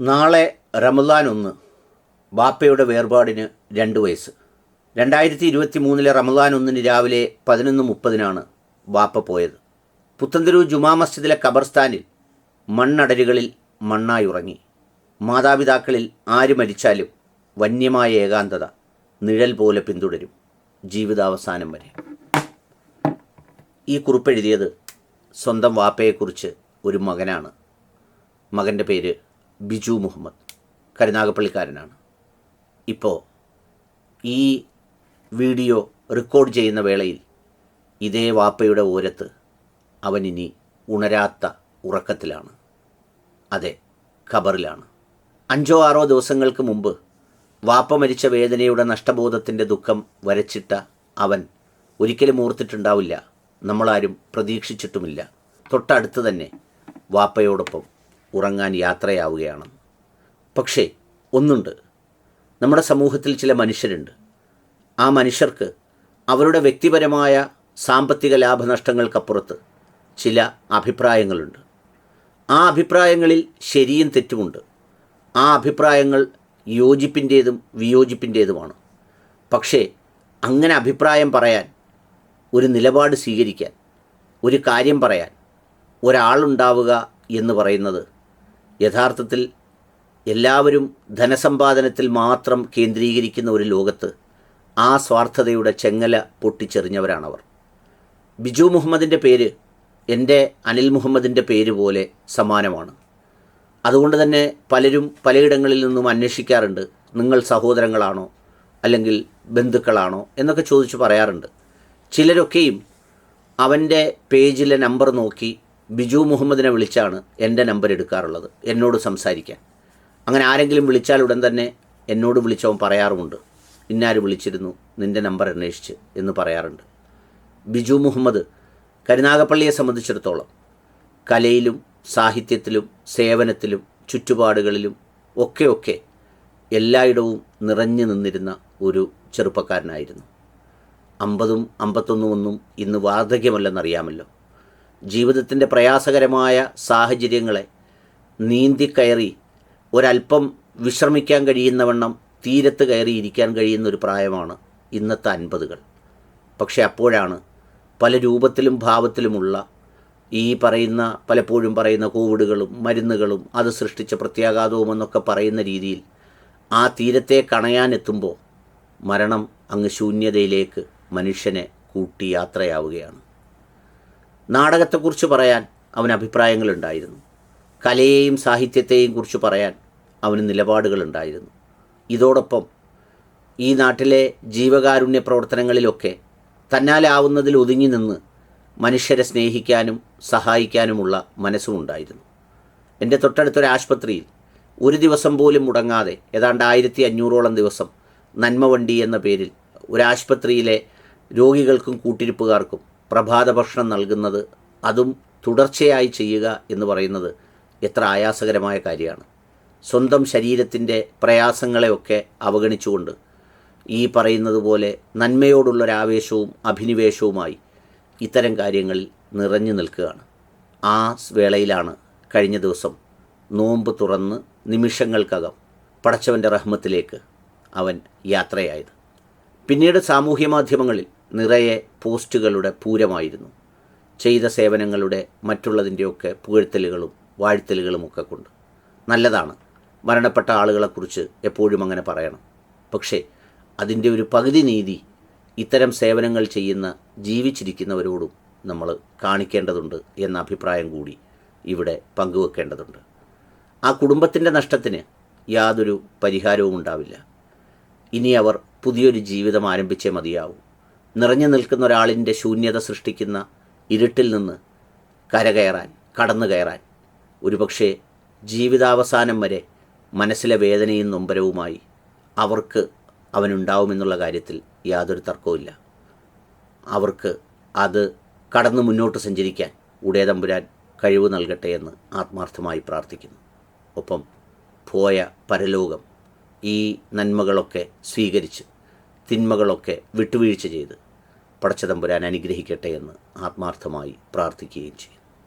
നാളെ റമദാൻ ഒന്ന്. ബാപ്പയുടെ വേർപാടിന് രണ്ട് വയസ്സ്. രണ്ടായിരത്തി ഇരുപത്തി മൂന്നിലെ റമദാൻ ഒന്നിന് രാവിലെ പതിനൊന്ന് മുപ്പതിനാണ് ബാപ്പ പോയത്. പുത്തന്തിരു ജുമാ മസ്ജിദിലെ ഖബർസ്ഥാനിൽ മണ്ണടരുകളിൽ മണ്ണായി ഉറങ്ങി. മാതാപിതാക്കളിൽ ആര് മരിച്ചാലും വന്യമായ ഏകാന്തത നിഴൽ പോലെ പിന്തുടരും. ജീവിതാവസാനം വരെ. ഈ കുറിപ്പെഴുതിയത് സ്വന്തം വാപ്പയെക്കുറിച്ച് ഒരു മകനാണ്. മകന്റെ പേര് ബിജു മുഹമ്മദ് കരുനാഗപ്പള്ളിക്കാരനാണ്. ഇപ്പോൾ ഈ വീഡിയോ റെക്കോർഡ് ചെയ്യുന്ന വേളയിൽ ഇതേ വാപ്പയുടെ ഓരത്ത് അവനിനി ഉണരാത്ത ഉറക്കത്തിലാണ്. അതെ ഖബറിലാണ്. അഞ്ചോ ആറോ ദിവസങ്ങൾക്ക് മുമ്പ് വാപ്പ മരിച്ച വേദനയുടെ നഷ്ടബോധത്തിന്റെ ദുഃഖം വരച്ചിട്ട അവൻ ഒരിക്കലും ഓർത്തിട്ടുണ്ടാവില്ല. നമ്മളാരും പ്രതീക്ഷിച്ചിട്ടുമില്ല. തൊട്ടടുത്ത് തന്നെ വാപ്പയോടൊപ്പം ഉറങ്ങാൻ യാത്രയാവുകയാണ്. പക്ഷേ ഒന്നുണ്ട്. നമ്മുടെ സമൂഹത്തിൽ ചില മനുഷ്യരുണ്ട്. ആ മനുഷ്യർക്ക് അവരുടെ വ്യക്തിപരമായ സാമ്പത്തിക ലാഭനഷ്ടങ്ങൾക്കപ്പുറത്ത് ചില അഭിപ്രായങ്ങളുണ്ട്. ആ അഭിപ്രായങ്ങളിൽ ശരിയും തെറ്റുമുണ്ട്. ആ അഭിപ്രായങ്ങൾ യോജിപ്പിന്റേതും വിയോജിപ്പിന്റേതുമാണ്. പക്ഷേ അങ്ങനെ അഭിപ്രായം പറയാൻ ഒരു നിലപാട് സ്വീകരിക്കാൻ ഒരു കാര്യം പറയാൻ ഒരാളുണ്ടാവുക എന്ന് പറയുന്നത് യഥാർത്ഥത്തിൽ എല്ലാവരും ധനസമ്പാദനത്തിൽ മാത്രം കേന്ദ്രീകരിക്കുന്ന ഒരു ലോകത്ത് ആ സ്വാർത്ഥതയുടെ ചെങ്ങല പൊട്ടിച്ചെറിഞ്ഞവരാണവർ. ബിജു മുഹമ്മദിന്റെ പേര് എന്റെ അനിൽ മുഹമ്മദിന്റെ പേര് പോലെ സമാനമാണ്. അതുകൊണ്ട് തന്നെ പലരും പലയിടങ്ങളിൽ നിന്നും അന്വേഷിക്കാറുണ്ട് നിങ്ങൾ സഹോദരങ്ങളാണോ അല്ലെങ്കിൽ ബന്ധുക്കളാണോ? എന്നൊക്കെ ചോദിച്ച് പറയാറുണ്ട്. ചിലരൊക്കെയും അവന്റെ പേജിലെ നമ്പർ നോക്കി ബിജു മുഹമ്മദിനെ വിളിച്ചാണ് എന്റെ നമ്പർ എടുക്കാറുള്ളത് എന്നോട് സംസാരിക്കാൻ. അങ്ങനെ ആരെങ്കിലും വിളിച്ചാൽ ഉടൻ തന്നെ എന്നോട് വിളിച്ചവൻ പറയാറുമുണ്ട്. ഇന്നാര് വിളിച്ചിരുന്നു നിന്റെ നമ്പർ അന്വേഷിച്ച് എന്ന് പറയാറുണ്ട്. ബിജു മുഹമ്മദ് കരുനാഗപ്പള്ളിയെ സംബന്ധിച്ചിടത്തോളം കലയിലും സാഹിത്യത്തിലും സേവനത്തിലും ചുറ്റുപാടുകളിലും ഒക്കെ ഒക്കെ എല്ലായിടവും നിറഞ്ഞു നിന്നിരുന്ന ഒരു ചെറുപ്പക്കാരനായിരുന്നു. അമ്പതും അമ്പത്തൊന്നും ഒന്നും ഇന്ന് വാർദ്ധക്യമല്ലെന്നറിയാമല്ലോ. ജീവിതത്തിന്റെ പ്രയാസകരമായ സാഹചര്യങ്ങളെ നീന്തിക്കയറി ഒരല്പം വിശ്രമിക്കാൻ കഴിയുന്നവണ്ണം തീരത്ത് കയറി ഇരിക്കാൻ കഴിയുന്ന ഒരു പ്രായമാണ് ഇന്നത്തെ അൻപതുകൾ. പക്ഷെ അപ്പോഴാണ് പല രൂപത്തിലും ഭാവത്തിലുമുള്ള ഈ പറയുന്ന പലപ്പോഴും പറയുന്ന കോവിഡുകളും മരുന്നുകളും അത് സൃഷ്ടിച്ച പ്രത്യാഘാതവും എന്നൊക്കെ പറയുന്ന രീതിയിൽ ആ തീരത്തെ കണയാനെത്തുമ്പോൾ മരണം അങ്ങ് ശൂന്യതയിലേക്ക് മനുഷ്യനെ കൂട്ടി യാത്രയാവുകയാണ്. നാടകത്തെക്കുറിച്ച് പറയാൻ അവന് അഭിപ്രായങ്ങളുണ്ടായിരുന്നു. കലയെയും സാഹിത്യത്തെയും കുറിച്ച് പറയാൻ അവന് നിലപാടുകളുണ്ടായിരുന്നു. ഇതോടൊപ്പം ഈ നാട്ടിലെ ജീവകാരുണ്യ പ്രവർത്തനങ്ങളിലൊക്കെ തന്നാലാവുന്നതിൽ ഒതുങ്ങി നിന്ന് മനുഷ്യരെ സ്നേഹിക്കാനും സഹായിക്കാനുമുള്ള മനസ്സുമുണ്ടായിരുന്നു. എന്റെ തൊട്ടടുത്തൊരു ആശുപത്രിയിൽ ഒരു ദിവസം പോലും മുടങ്ങാതെ ഏതാണ്ട് ആയിരത്തി അഞ്ഞൂറോളം ദിവസം നന്മവണ്ടി എന്ന പേരിൽ ഒരാശുപത്രിയിലെ രോഗികൾക്കും കൂട്ടിരിപ്പുകാർക്കും പ്രഭാത ഭക്ഷണം നൽകുന്നത് അതും തുടർച്ചയായി ചെയ്യുക എന്ന് പറയുന്നത് എത്ര ആയാസകരമായ കാര്യമാണ്. സ്വന്തം ശരീരത്തിന്റെ പ്രയാസങ്ങളെയൊക്കെ അവഗണിച്ചുകൊണ്ട് ഈ പറയുന്നത് പോലെ നന്മയോടുള്ളൊരാവേശവും അഭിനിവേശവുമായി ഇത്തരം കാര്യങ്ങളിൽ നിറഞ്ഞു നിൽക്കുകയാണ്. ആ വേളയിലാണ് കഴിഞ്ഞ ദിവസം നോമ്പ് തുറന്ന് നിമിഷങ്ങൾക്കകം പടച്ചവന്റെ റഹ്മത്തിലേക്ക് അവൻ യാത്രയായത്. പിന്നീട് സാമൂഹ്യ മാധ്യമങ്ങളിൽ നിറയെ പോസ്റ്റുകളുടെ പൂരമായിരുന്നു. ചെയ്ത സേവനങ്ങളുടെ മറ്റുള്ളതിന്റെയൊക്കെ പുകഴ്ത്തലുകളും വാഴ്ത്തലുകളുമൊക്കെ കൊണ്ട്. നല്ലതാണ്. മരണപ്പെട്ട ആളുകളെക്കുറിച്ച് എപ്പോഴും അങ്ങനെ പറയണം. പക്ഷേ അതിന്റെ ഒരു പകുതി നീതി ഇത്തരം സേവനങ്ങൾ ചെയ്യുന്ന ജീവിച്ചിരിക്കുന്നവരോടും നമ്മൾ കാണിക്കേണ്ടതുണ്ട് എന്ന അഭിപ്രായം കൂടി ഇവിടെ പങ്കുവെക്കേണ്ടതുണ്ട്. ആ കുടുംബത്തിന്റെ നഷ്ടത്തിന് യാതൊരു പരിഹാരവും ഉണ്ടാവില്ല ഇനി അവർ പുതിയൊരു ജീവിതം ആരംഭിച്ചേ മതിയാവും. നിറഞ്ഞു നിൽക്കുന്ന ഒരാളിന്റെ ശൂന്യത സൃഷ്ടിക്കുന്ന ഇരുട്ടിൽ നിന്ന് കരകയറാൻ കടന്നു കയറാൻ ഒരുപക്ഷെ ജീവിതാവസാനം വരെ മനസ്സിലെ വേദനയും നൊമ്പരവുമായി അവർക്ക് അവനുണ്ടാവുമെന്നുള്ള കാര്യത്തിൽ യാതൊരു തർക്കവുമില്ല. അവർക്ക് അത് കടന്നു മുന്നോട്ട് സഞ്ചരിക്കാൻ ഉടയതമ്പുരാൻ കഴിവ് നൽകട്ടെ എന്ന് ആത്മാർത്ഥമായി പ്രാർത്ഥിക്കുന്നു. ഒപ്പം പോയ പരലോകം ഈ നന്മകളൊക്കെ സ്വീകരിച്ച് തിന്മകളൊക്കെ വിട്ടുവീഴ്ച ചെയ്ത് പടച്ചതമ്പുരാൻ അനുഗ്രഹിക്കട്ടെ എന്ന് ആത്മാർത്ഥമായി പ്രാർത്ഥിക്കുകയും ചെയ്യും.